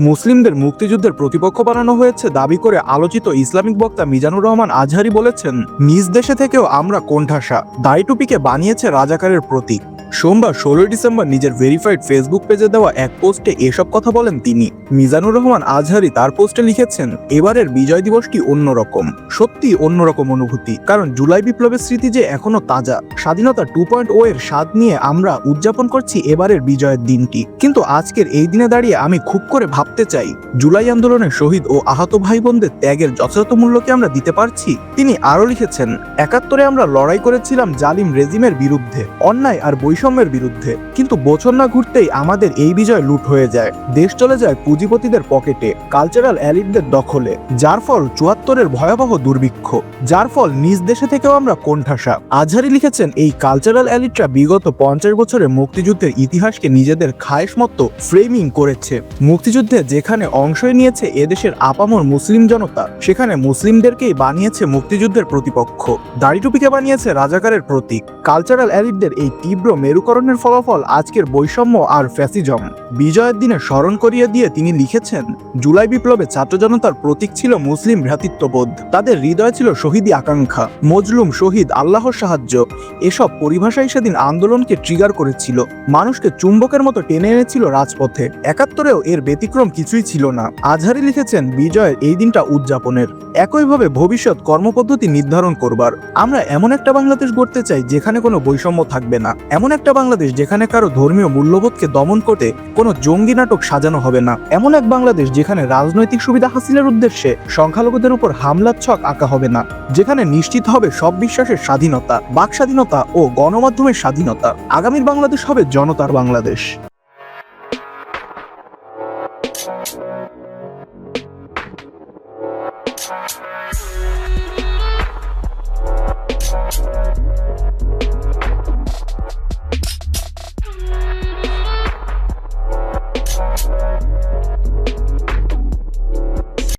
মুসলিমদের মুক্তিযুদ্ধের প্রতিপক্ষ বানানো হয়েছে দাবি করে আলোচিত ইসলামিক বক্তা মিজানুর রহমান আজহারি বলেছেন, নিজ দেশে থেকেও আমরা কোণঠাসা দায়টুপিকে বানিয়েছে রাজাকারের প্রতীক। সোমবার ষোলোই ডিসেম্বর নিজের ভেরিফাইড ফেসবুক পেজে দেওয়া এক পোস্টে এসব কথা বলেন তিনি। মিজানুর রহমান আজহারি তার পোস্টে লিখেছেন, এবারের বিজয় দিবসটি অন্যরকম। সত্যি অন্যরকম অনুভূতি, কারণ জুলাই বিপ্লবের স্মৃতি যে এখনও তাজা। স্বাধীনতা টু পয়েন্ট ও এর স্বাদ নিয়ে আমরা উদযাপন করছি এবারের বিজয়ের দিনটি। কিন্তু আজকের এই দিনে দাঁড়িয়ে আমি খুব করে ভাবতে চাই, জুলাই আন্দোলনের শহীদ ও আহত ভাই বোনদের ত্যাগের যথাযথ মূল্য কি আমরা দিতে পারছি? তিনি আরও লিখেছেন, একাত্তরে আমরা লড়াই করেছিলাম জালিম রেজিমের বিরুদ্ধে। অন্যায় আর বৈষম্যের বিরুদ্ধে। কিন্তু বছর না ঘুরতেই আমাদের এই বিজয় লুট হয়ে যায়। দেশ চলে যায় পুঁজিপতিদের পকেটে কালচারাল অ্যালিটদের দখলে, যার ফল চুয়াত্তরের ভয়াবহ দুর্ভিক্ষ, যার ফল নিজ দেশে থেকেও আমরা কোণঠাসা। আজহারি লিখেছেন, এই কালচারাল অ্যালিটরা বিগত পঞ্চাশ বছরে মুক্তিযুদ্ধের ইতিহাসকে নিজেদের খায়েশ মতো ফ্রেমিং করেছে। মুক্তিযুদ্ধে যেখানে অংশই নিয়েছে এদেশের আপামর মুসলিম জনতা, সেখানে মুসলিমদেরকেই বানিয়েছে মুক্তিযুদ্ধের প্রতিপক্ষ। দাড়িটুপিকে বানিয়েছে রাজাকারের প্রতীক। কালচারাল অ্যালিটদের এই তীব্র মেরুকরণের ফলাফল আজকের বৈষম্য আর ফ্যাসিজম। বিজয়ের দিনে স্মরণ করিয়ে দিয়ে তিনি লিখেছেন, জুলাই বিপ্লবে ছাত্র জনতার প্রতীক ছিল মুসলিম ভ্রাতৃত্ববোধ। তাদের হৃদয় ছিল শহীদি আকাঙ্ক্ষা। মজলুম শহীদ আল্লাহর সাহায্য। এসব পরিভাষাই সেদিন আন্দোলনকে ট্রিগার করেছিল। মানুষকে চুম্বকের মতো টেনে এনেছিল রাজপথে। একাত্তরেও এর ব্যতিক্রম কিছুই ছিল না। আজহারি লিখেছেন, বিজয়ের এই দিনটা উদযাপনের। একইভাবে ভবিষ্যৎ কর্মপদ্ধতি নির্ধারণ করবার। আমরা এমন একটা বাংলাদেশ গড়তে চাই যেখানে কোনো বৈষম্য থাকবে না। এমন একটা বাংলাদেশ যেখানে কারও ধর্মীয় মূল্যবোধকে দমন করতে কোনো জঙ্গি নাটক সাজানো হবে না। এমন এক বাংলাদেশ যেখানে রাজনৈতিক সুবিধা হাসিলের উদ্দেশ্যে সংখ্যালঘুদের উপর হামলার ছক আঁকা হবে না, যেখানে নিশ্চিত হবে সব বিশ্বাসের স্বাধীনতা, বাক স্বাধীনতা ও গণমাধ্যমের স্বাধীনতা। আগামীর বাংলাদেশ হবে জনতার বাংলাদেশ।